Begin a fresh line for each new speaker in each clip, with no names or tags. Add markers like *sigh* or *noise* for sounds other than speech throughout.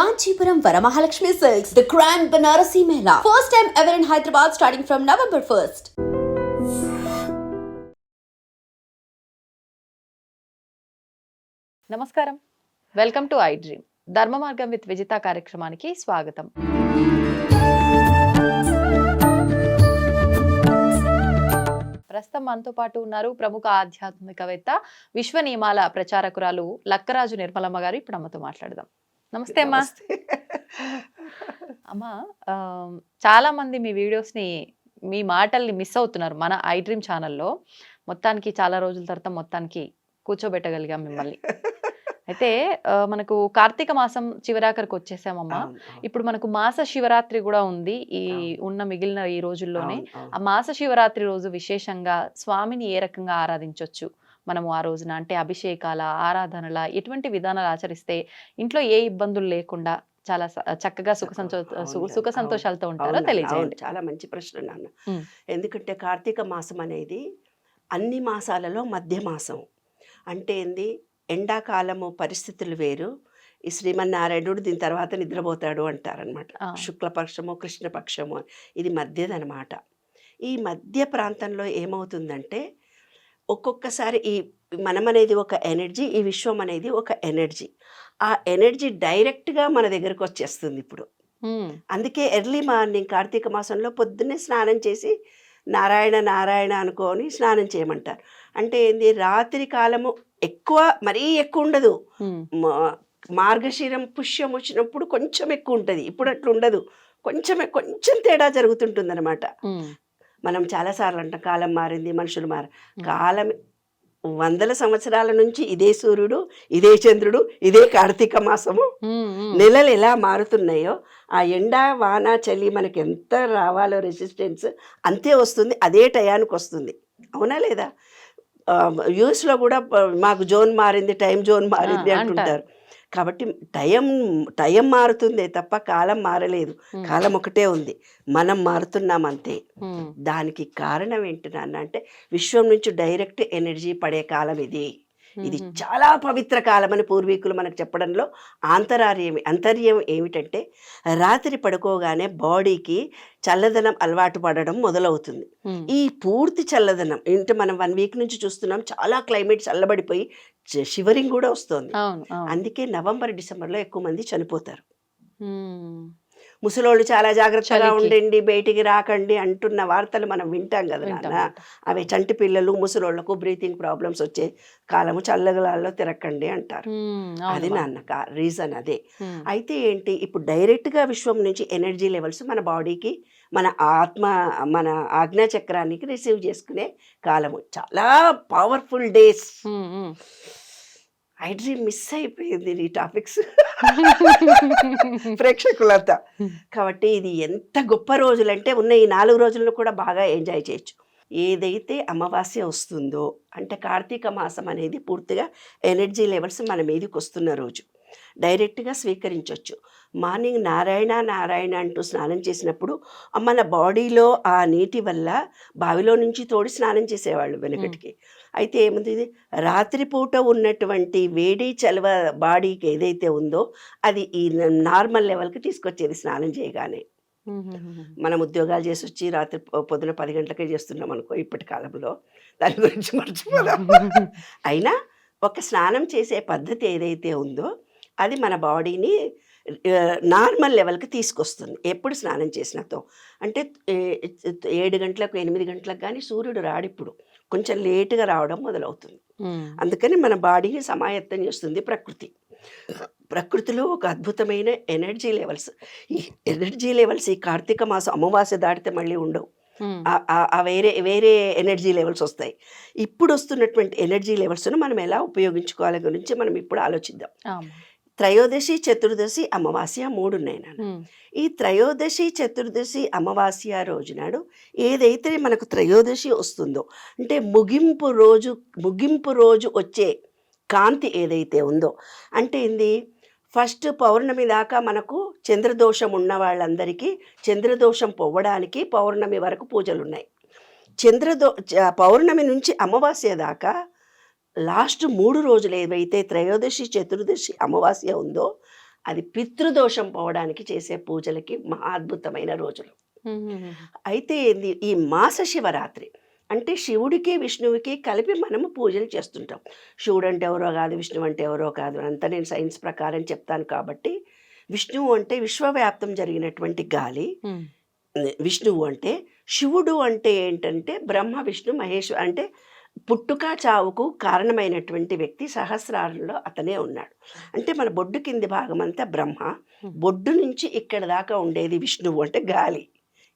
Kanchipuram Varamahalakshmi silks the grand Banarasi Mela. First time ever in Hyderabad starting from November 1st.
నమస్కారం. Welcome to I dream Dharma Margam with Vijitha కార్యక్రమానికి స్వాగతం. ప్రస్తుతం మనతో పాటు ఉన్నారు ప్రముఖ ఆధ్యాత్మికవేత్త విశ్వ నియమాల ప్రచారకురాలు లక్కరాజు నిర్మలమ్మ గారు. ఇప్పుడు అమ్మతో మాట్లాడదాం. నమస్తే అమ్మా. అమ్మా చాలా మంది మీ వీడియోస్ని మీ మాటల్ని మిస్ అవుతున్నారు మన ఐ డ్రీమ్ ఛానల్లో. మొత్తానికి చాలా రోజుల తర్వాత మొత్తానికి కూర్చోబెట్టగలిగాం మిమ్మల్ని. అయితే మనకు కార్తీక మాసం చివరాఖరికి వచ్చేసామమ్మా. ఇప్పుడు మనకు మాస శివరాత్రి కూడా ఉంది ఈ. ఉన్న మిగిలిన ఈ రోజుల్లోనే. ఆ మాస శివరాత్రి రోజు విశేషంగా స్వామిని ఏ రకంగా ఆరాధించవచ్చు మనము ఆ రోజున అంటే అభిషేకాల ఆరాధనల ఎటువంటి విధానాలు ఆచరిస్తే ఇంట్లో ఏ ఇబ్బందులు లేకుండా చాలా చక్కగా సుఖ సంతో సుఖ సంతోషాలతో ఉంటారో తెలియజేయండి.
చాలా మంచి ప్రశ్న నాన్న. ఎందుకంటే కార్తీక మాసం అనేది అన్ని మాసాలలో మధ్య మాసం. అంటే ఏంది? ఎండాకాలము పరిస్థితులు వేరు. ఈ శ్రీమన్నారాయణుడు దీని తర్వాత నిద్రపోతాడు అంటారనమాట. శుక్లపక్షము కృష్ణపక్షము. ఇది మధ్యదనమాట ఈ మధ్య ప్రాంతంలో ఏమవుతుందంటే ఒక్కొక్కసారి ఈ మనం అనేది ఒక ఎనర్జీ ఈ విశ్వం అనేది ఒక ఎనర్జీ. ఆ ఎనర్జీ డైరెక్ట్గా మన దగ్గరకు వచ్చేస్తుంది ఇప్పుడు అందుకే ఎర్లీ మార్నింగ్ కార్తీక మాసంలో పొద్దున్నే స్నానం చేసి నారాయణ నారాయణ అనుకొని స్నానం చేయమంటారు. అంటే ఏంది? రాత్రి కాలము ఎక్కువ మరీ ఎక్కువ ఉండదు మార్గశిరం పుష్యం వచ్చినప్పుడు కొంచెం ఎక్కువ ఉంటుంది ఇప్పుడు అట్లా ఉండదు కొంచెం కొంచెం తేడా జరుగుతుంటుంది అనమాట మనం చాలాసార్లు అంటాం కాలం మారింది మనుషులు మార కాలం వందల సంవత్సరాల నుంచి ఇదే సూర్యుడు ఇదే చంద్రుడు ఇదే కార్తీక మాసము. నెలలు ఎలా మారుతున్నాయో ఆ ఎండ వాన చలి మనకి ఎంత రావాలో రెసిస్టెన్స్ అంతే వస్తుంది అదే టయానికి వస్తుంది. అవునా లేదా? యూఎస్లో కూడా మాకు జోన్ మారింది టైం జోన్ మారింది అంటుంటారు. కాబట్టి టైం టైం మారుతుందే తప్ప కాలం మారలేదు. కాలం ఒకటే ఉంది. మనం మారుతున్నాం అంతే. దానికి కారణం ఏంటి నాన్న అంటే విశ్వం నుంచి డైరెక్ట్ ఎనర్జీ పడే కాలం ఇది. ఇది చాలా పవిత్ర కాలం అని పూర్వీకులు మనకు చెప్పడంలో ఆంతరార్యం అంతర్యం ఏమిటంటే రాత్రి పడుకోగానే బాడీకి చల్లదనం అలవాటు పడడం మొదలవుతుంది. ఈ పూర్తి చల్లదనం ఏంటి మనం వన్ వీక్ నుంచి చూస్తున్నాం చాలా క్లైమేట్ చల్లబడిపోయి షివరింగ్ కూడా వస్తుంది. అందుకే నవంబర్ డిసెంబర్లో ఎక్కువ మంది చనిపోతారు. ముసలోళ్ళు చాలా జాగ్రత్తగా. ఉండండి బయటికి రాకండి అంటున్న వార్తలు మనం వింటాం కదా నాన్న. అవి చంటి పిల్లలు ముసలోళ్ళకు బ్రీతింగ్ ప్రాబ్లమ్స్ వచ్చే కాలము చల్లగలాల్లో తిరగండి అంటారు అది. నాన్న రీజన్ అదే అయితే ఏంటి ఇప్పుడు డైరెక్ట్గా విశ్వం నుంచి ఎనర్జీ లెవెల్స్ మన బాడీకి మన ఆత్మ మన ఆజ్ఞా చక్రానికి రిసీవ్ చేసుకునే కాలము చాలా powerful days. I dream miss అయిపోయింది ఈ టాపిక్స్. *laughs* ప్రేక్షకులంతా. కాబట్టి ఇది ఎంత గొప్ప రోజులంటే ఉన్న ఈ నాలుగు రోజులను కూడా బాగా ఎంజాయ్ చేయొచ్చు. ఏదైతే అమావాస్య వస్తుందో అంటే కార్తీక మాసం అనేది పూర్తిగా ఎనర్జీ లెవెల్స్ మన మీదకి వస్తున్న రోజు. డైరెక్ట్గా స్వీకరించవచ్చు మార్నింగ్ నారాయణ నారాయణ అంటూ స్నానం చేసినప్పుడు మన బాడీలో ఆ నీటి వల్ల బావిలో నుంచి తోడి స్నానం చేసేవాళ్ళు వెనకటికి. అయితే ఏముంది? రాత్రిపూట ఉన్నటువంటి వేడి చలవ బాడీకి ఏదైతే ఉందో అది ఈ నార్మల్ లెవెల్కి తీసుకొచ్చేది స్నానం చేయగానే. మనం ఉద్యోగాలు చేసి వచ్చి రాత్రి పొద్దున పది గంటలకే చేస్తున్నాం అనుకో ఇప్పటి కాలంలో. దాని గురించి మర్చిపోదాం. అయినా ఒక స్నానం చేసే పద్ధతి ఏదైతే ఉందో అది మన బాడీని నార్మల్ లెవెల్కి తీసుకొస్తుంది. ఎప్పుడు స్నానం చేసినతో అంటే ఏడు గంటలకు ఎనిమిది గంటలకు కానీ సూర్యుడు రాడిప్పుడు. కొంచెం లేటుగా రావడం మొదలవుతుంది. అందుకని మన బాడీని సమాయత్తం చేస్తుంది ప్రకృతి. ప్రకృతిలో ఒక అద్భుతమైన ఎనర్జీ లెవెల్స్. ఈ ఎనర్జీ లెవెల్స్ ఈ కార్తీక మాసం అమావాస్య దాటితే మళ్ళీ ఉండవు. ఆ- వేరే వేరే ఎనర్జీ లెవెల్స్ వస్తాయి. ఇప్పుడు వస్తున్నటువంటి ఎనర్జీ లెవెల్స్ను మనం ఎలా ఉపయోగించుకోవాలి గురించి మనం ఇప్పుడు ఆలోచిద్దాం. త్రయోదశి చతుర్దశి అమావాస్య మూడు ఉన్నాయి నాన్న.
ఉమ్,
ఈ త్రయోదశి చతుర్దశి అమావాస్య రోజునాడు ఏదైతే మనకు త్రయోదశి వస్తుందో అంటే ముగింపు రోజు ముగింపు రోజు వచ్చే కాంతి ఏదైతే ఉందో అంటే ఏంది? ఫస్ట్ పౌర్ణమి దాకా మనకు చంద్రదోషం ఉన్న వాళ్ళందరికీ చంద్రదోషం పోవడానికి పౌర్ణమి వరకు పూజలు ఉన్నాయి చంద్రదో పౌర్ణమి నుంచి అమావాస్య దాకా లాస్ట్ మూడు రోజులు ఏవైతే త్రయోదశి చతుర్దశి అమావాస్య ఉందో అది పితృదోషం పోవడానికి చేసే పూజలకి మహా అద్భుతమైన రోజులు. అయితే ఈ మాస శివరాత్రి అంటే శివుడికి విష్ణువుకి కలిపి మనము పూజలు చేస్తుంటాం. శివుడు అంటే ఎవరో కాదు విష్ణువు అంటే ఎవరో కాదు అంతా నేను సైన్స్ ప్రకారం చెప్తాను కాబట్టి విష్ణువు అంటే విశ్వవ్యాప్తం జరిగినటువంటి గాలి విష్ణువు అంటే శివుడు అంటే ఏంటంటే బ్రహ్మ విష్ణు మహేశ్వర అంటే పుట్టుక చావుకు కారణమైనటువంటి వ్యక్తి సహస్రారంలో అతనే ఉన్నాడు. అంటే మన బొడ్డు కింది భాగం అంతా బ్రహ్మ బొడ్డు నుంచి ఇక్కడ దాకా ఉండేది విష్ణువు అంటే గాలి.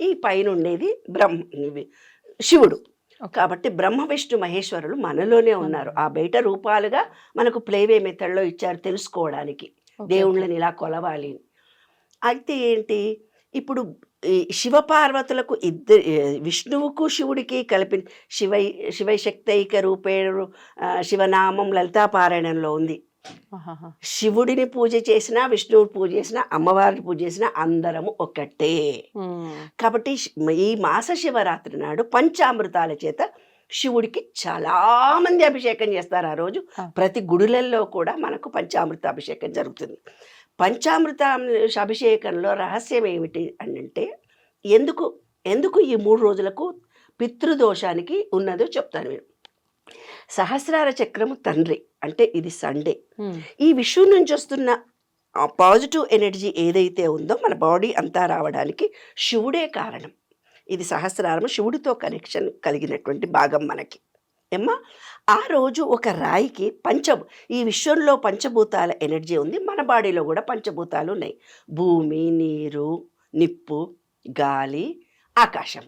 ఈ పైన ఉండేది బ్రహ్మ శివుడు. కాబట్టి బ్రహ్మ విష్ణు మహేశ్వరులు మనలోనే ఉన్నారు. ఆ బయట రూపాలుగా మనకు ప్లేవే మెథడ్లో ఇచ్చారు తెలుసుకోవడానికి. దేవుళ్ళని ఇలా కొలవాలి. అయితే ఏంటి? ఇప్పుడు ఈ శివపార్వతులకు ఇద్దరు విష్ణువుకు శివుడికి కలిపి శివ శివశక్తైక రూపేణు శివనామం లలితాపారాయణంలో ఉంది. శివుడిని పూజ చేసినా విష్ణువుని పూజ చేసినా అమ్మవారిని పూజ చేసినా అందరము ఒకటే కాబట్టి ఈ మాస శివరాత్రి నాడు పంచామృతాల చేత శివుడికి చాలా మంది అభిషేకం చేస్తారు. ఆ రోజు. ప్రతి గుడులల్లో కూడా మనకు పంచామృత అభిషేకం జరుగుతుంది. పంచామృత అభిషేకంలో రహస్యం ఏమిటి అని అంటే ఎందుకు ఎందుకు ఈ మూడు రోజులకు పితృదోషానికి ఉన్నదో చెప్తాను నేను. సహస్రార చక్రము తండ్రి అంటే ఇది సండే. ఈ విషయం నుంచి వస్తున్న పాజిటివ్ ఎనర్జీ ఏదైతే ఉందో మన బాడీ అంతా రావడానికి శివుడే కారణం. ఇది సహస్రారం శివుడితో కనెక్షన్ కలిగినటువంటి భాగం మనకి. ఏమ్మా ఆ రోజు ఒక రాయికి పంచ ఈ విశ్వంలో పంచభూతాల ఎనర్జీ ఉంది మన బాడీలో కూడా పంచభూతాలు ఉన్నాయి. భూమి నీరు నిప్పు గాలి ఆకాశం.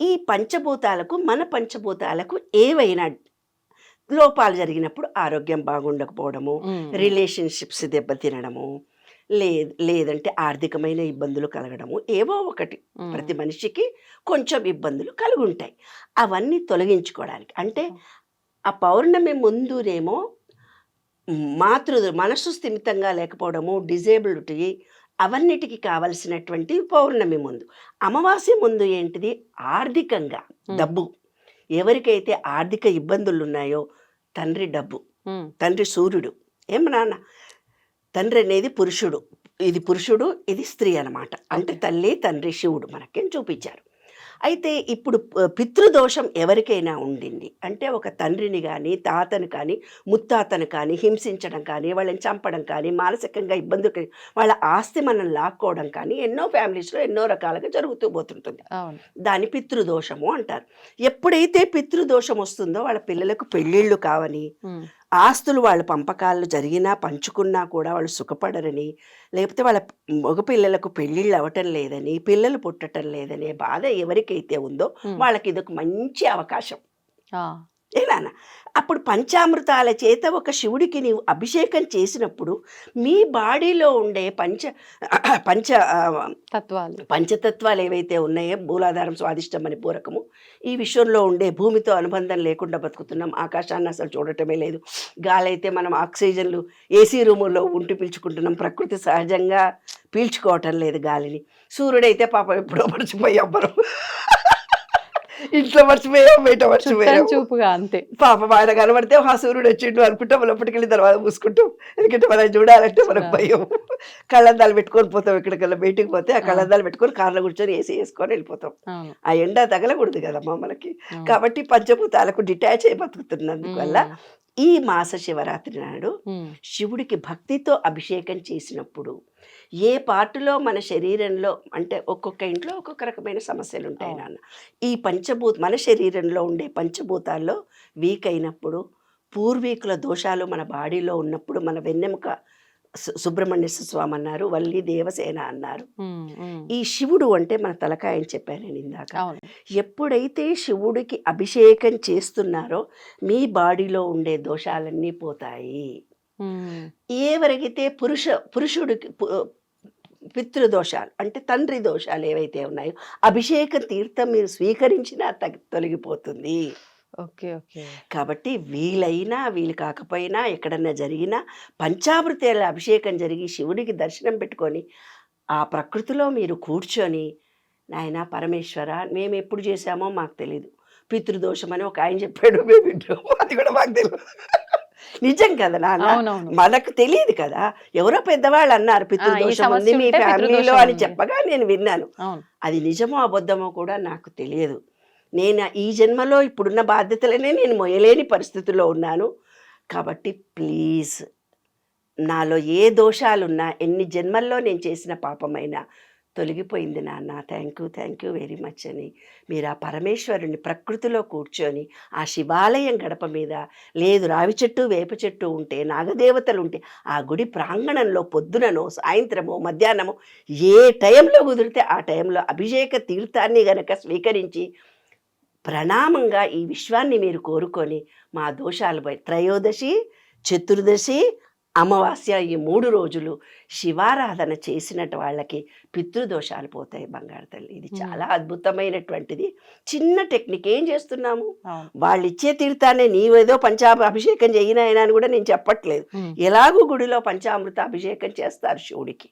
ఈ పంచభూతాలకు మన పంచభూతాలకు ఏవైనా లోపాలు జరిగినప్పుడు ఆరోగ్యం బాగుండకపోవడము రిలేషన్షిప్స్ దెబ్బతినడము లే లేదంటే ఆర్థికమైన ఇబ్బందులు కలగడము ఏవో ఒకటి ప్రతి మనిషికి కొంచెం ఇబ్బందులు కలిగి ఉంటాయి అవన్నీ తొలగించుకోవడానికి. అంటే ఆ పౌర్ణమి ముందునేమో మాతృ మనసు స్థిమితంగా లేకపోవడము డిజేబిలిటీ అవన్నిటికి కావలసినటువంటి పౌర్ణమి ముందు. అమావాస్య ముందు ఏంటిది? ఆర్థికంగా డబ్బు. ఎవరికైతే ఆర్థిక ఇబ్బందులు ఉన్నాయో తండ్రి డబ్బు. తండ్రి సూర్యుడు. ఏం నాన్న? తండ్రి అనేది పురుషుడు. ఇది పురుషుడు ఇది స్త్రీ అన్నమాట. అంటే. తల్లి తండ్రి శివుడు మనకేం చూపించారు. అయితే ఇప్పుడు పితృదోషం ఎవరికైనా ఉండింది. అంటే ఒక తండ్రిని కానీ తాతను కానీ ముత్తాతను కానీ హింసించడం కానీ వాళ్ళని చంపడం కానీ మానసికంగా ఇబ్బందులు వాళ్ళ ఆస్తి మనం లాక్కోవడం కానీ ఎన్నో ఫ్యామిలీస్లో ఎన్నో రకాలుగా జరుగుతూ పోతుంటుంది. దాని పితృదోషము అంటారు. ఎప్పుడైతే పితృదోషం వస్తుందో వాళ్ళ పిల్లలకు పెళ్ళిళ్ళు కావని. ఆస్తులు వాళ్ళ పంపకాలు జరిగినా పంచుకున్నా కూడా వాళ్ళు సుఖపడరని లేకపోతే వాళ్ళ మగపిల్లలకు పెళ్ళిళ్ళు అవ్వటం లేదని పిల్లలు పుట్టటం లేదనే బాధ ఎవరికైతే ఉందో. వాళ్ళకి ఇదొక మంచి అవకాశం. ఏనాన్న అప్పుడు పంచామృతాల చేత ఒక శివుడికి నీవు అభిషేకం చేసినప్పుడు మీ బాడీలో ఉండే పంచ *clears throat* పంచ
తత్వాలు.
పంచతత్వాలు ఏవైతే ఉన్నాయో మూలాధారం స్వాదిష్టం అని పూరకము ఈ విశ్వంలో ఉండే భూమితో అనుబంధం లేకుండా బతుకుతున్నాం. ఆకాశాన్ని అసలు చూడటమే లేదు. గాలి అయితే మనం ఆక్సిజన్లు ఏసీ రూముల్లో ఉంటూ పీల్చుకుంటున్నాం. ప్రకృతి సహజంగా పీల్చుకోవటం లేదు గాలిని. సూర్యుడైతే పాపం ఎప్పుడో మర్చిపోయి అవ్వరు. *laughs* ఇంట్లో మర్చిపోయాం బయట మర్చిపోయాం
చూపుగా అంతే.
పాపం ఆయన కనబడితే ఆ సూర్యుడు వచ్చిండు అనుకుంటాం లోపలికి వెళ్ళి తర్వాత మూసుకుంటాం ఎందుకంటే మనం చూడాలంటే మనకు భయం. కళ్ళద్దాలు పెట్టుకొని పోతాం ఎక్కడికల్లా బయటికి పోతే ఆ కళ్ళద్దాలు పెట్టుకొని కార్లో కూర్చొని ఏసీ వేసుకొని వెళ్ళిపోతాం. ఆ ఎండ తగలకూడదు కదమ్మా మనకి. కాబట్టి పంచభూతాలకు డిటాచ్ అయి బతుకుతున్నందువల్ల. ఈ మాస శివరాత్రి నాడు. శివుడికి భక్తితో అభిషేకం చేసినప్పుడు ఏ పార్టులో మన శరీరంలో అంటే ఒక్కొక్క ఇంట్లో ఒక్కొక్క రకమైన సమస్యలు ఉంటాయి. నాన్న ఈ పంచభూత మన శరీరంలో ఉండే పంచభూతాల్లో వీక్ అయినప్పుడు పూర్వీకుల దోషాలు మన బాడీలో ఉన్నప్పుడు మన వెన్నెముక సుబ్రహ్మణ్య స్వామి అన్నారు వల్లి దేవసేన అన్నారు. ఈ శివుడు అంటే మన తలకాయ అని చెప్పాను నేను ఇందాక ఎప్పుడైతే శివుడికి అభిషేకం చేస్తున్నారో మీ బాడీలో ఉండే దోషాలన్నీ పోతాయి. ఎవరికైతే పురుష పురుషుడికి పితృదోషాలు అంటే తండ్రి దోషాలు ఏవైతే ఉన్నాయో అభిషేక తీర్థం మీరు స్వీకరించినా తగ్గి తొలగిపోతుంది.
Okay okay.
కాబట్టి వీలైనా వీలు కాకపోయినా ఎక్కడన్నా జరిగినా పంచామృతాల అభిషేకం జరిగి శివుడికి దర్శనం పెట్టుకొని ఆ ప్రకృతిలో మీరు కూర్చొని నాయన పరమేశ్వర మేము ఎప్పుడు చేశామో మాకు తెలియదు పితృదోషం అని ఒక ఆయన చెప్పాడు మేము అది కూడా మాకు తెలియదు నిజం కదా నాన్న? మనకు తెలియదు కదా? ఎవరో పెద్దవాళ్ళు అన్నారు పితృదోషం ఉంది మీ ఫ్యామిలీలో అని. చెప్పగా నేను విన్నాను. అది నిజమో అబద్ధమో కూడా నాకు తెలియదు. నేను ఈ జన్మలో ఇప్పుడున్న బాధ్యతలనే నేను మొయలేని పరిస్థితుల్లో ఉన్నాను. కాబట్టి ప్లీజ్ నాలో ఏ దోషాలున్నా ఎన్ని జన్మల్లో నేను చేసిన పాపమైనా తొలగిపోయింది నాన్న. Thank you thank you very much అని. మీరు ఆ పరమేశ్వరుని ప్రకృతిలో కూర్చొని ఆ శివాలయం గడప మీద లేదు రావి చెట్టు వేప చెట్టు ఉంటే నాగదేవతలు ఉంటే ఆ గుడి ప్రాంగణంలో పొద్దుననో సాయంత్రమో మధ్యాహ్నమో ఏ టైంలో కుదిరితే ఆ టైంలో అభిషేక తీర్థాన్ని గనక స్వీకరించి ప్రణామంగా ఈ విశ్వాన్ని మీరు కోరుకొని మా దోషాలు పోయి త్రయోదశి చతుర్దశి అమావాస్య ఈ మూడు రోజులు శివారాధన చేసినట్టు వాళ్ళకి పితృదోషాలు పోతాయి బంగారు తల్లి. ఇది. చాలా అద్భుతమైనటువంటిది. చిన్న టెక్నిక్ ఏం చేస్తున్నాము? వాళ్ళు ఇచ్చే తీర్థాన్ని నీవేదో పంచాభ అభిషేకం చేయనాయన అని కూడా నేను చెప్పట్లేదు. ఎలాగూ గుడిలో పంచామృత అభిషేకం చేస్తారు శివుడికి.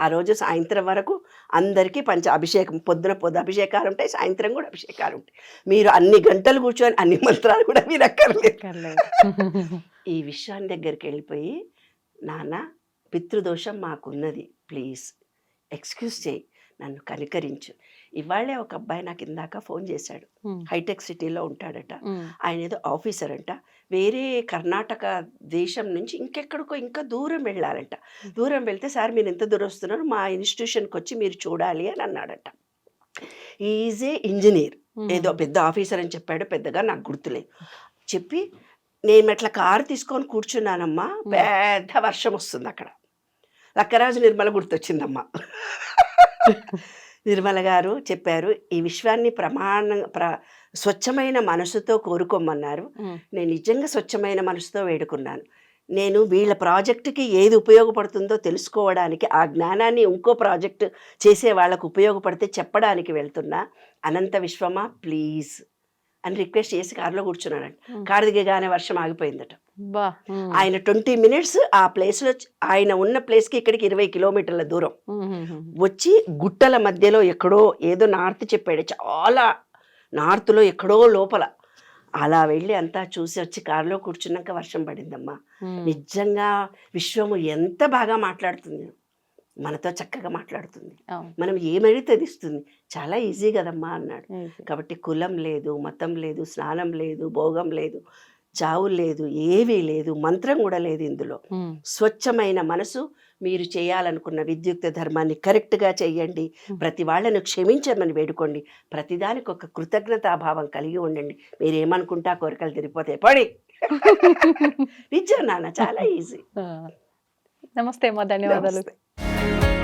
ఆ రోజు సాయంత్రం వరకు అందరికీ పంచ అభిషేకం పొద్దున పొద్దు అభిషేకాలు ఉంటాయి సాయంత్రం కూడా అభిషేకాలు ఉంటాయి. మీరు అన్ని గంటలు కూర్చొని అన్ని మంత్రాలు కూడా మీరు అక్కర్లేదు. ఈ విషయాన్ని దగ్గరికి వెళ్ళిపోయి నాన్న పితృదోషం మాకున్నది. ప్లీజ్ ఎక్స్క్యూజ్ చేయి నన్ను కనికరించు. ఇవాళే ఒక అబ్బాయి నాకు ఇందాక ఫోన్ చేశాడు. హైటెక్ సిటీలో ఉంటాడట. ఆయన ఏదో ఆఫీసర్ అంట. వేరే కర్ణాటక దేశం నుంచి ఇంకెక్కడికో ఇంకా దూరం వెళ్ళాలంట. దూరం వెళ్తే సార్ మీరు ఎంత దూరం వస్తున్నారు. మా ఇన్స్టిట్యూషన్కి వచ్చి మీరు చూడాలి అని అన్నాడట. Is a engineer. ఏదో పెద్ద ఆఫీసర్ అని చెప్పాడు. పెద్దగా నాకు గుర్తులేదు. చెప్పి నేను అట్లా కారు తీసుకొని కూర్చున్నానమ్మా పెద్ద వర్షం వస్తుంది అక్కడ. లక్కరాజు నిర్మల గుర్తొచ్చిందమ్మా. *laughs* నిర్మల గారు చెప్పారు ఈ విశ్వాన్ని ప్రమాణ ప్ర స్వచ్ఛమైన మనసుతో కోరుకోమన్నారు. నేను నిజంగా స్వచ్ఛమైన మనసుతో వేడుకున్నాను. నేను వీళ్ళ ప్రాజెక్టుకి ఏది ఉపయోగపడుతుందో తెలుసుకోవడానికి ఆ జ్ఞానాన్ని ఇంకో ప్రాజెక్ట్ చేసే వాళ్ళకు ఉపయోగపడితే చెప్పడానికి వెళ్తున్నా. అనంత విశ్వమా? ప్లీజ్. అని రిక్వెస్ట్ చేసి కారులో కూర్చున్నాడంట. కారు దిగగానే వర్షం ఆగిపోయిందట. ఆయన ట్వంటీ మినిట్స్ ఆ ప్లేస్లో ఆయన ఉన్న ప్లేస్కి ఇక్కడికి ఇరవై కిలోమీటర్ల దూరం. వచ్చి గుట్టల మధ్యలో ఎక్కడో ఏదో నార్త్ చెప్పాడు. చాలా నార్త్లో ఎక్కడో లోపల. అలా వెళ్ళి అంతా చూసి వచ్చి కారులో కూర్చున్నాక వర్షం పడిందమ్మా. నిజంగా విశ్వము ఎంత బాగా మాట్లాడుతుంది. మనతో చక్కగా మాట్లాడుతుంది. మనం ఏమడిగితే అది ఇస్తుంది చాలా ఈజీ కదమ్మా అన్నాడు. కాబట్టి కులం లేదు మతం లేదు స్నానం లేదు భోగం లేదు చావు లేదు ఏవీ లేదు మంత్రం కూడా లేదు ఇందులో. స్వచ్ఛమైన మనసు మీరు చేయాలనుకున్న విద్యుక్త ధర్మాన్ని కరెక్ట్గా చేయండి. ప్రతి వాళ్ళను క్షమించమని వేడుకోండి. ప్రతిదానికి ఒక కృతజ్ఞతాభావం కలిగి ఉండండి. మీరు ఏమనుకుంటా కోరికలు తిరిగిపోతాయి పడి *laughs* నిజం నాన్న చాలా ఈజీ.
నమస్తే అమ్మా ధన్యవాదాలు.
Bye.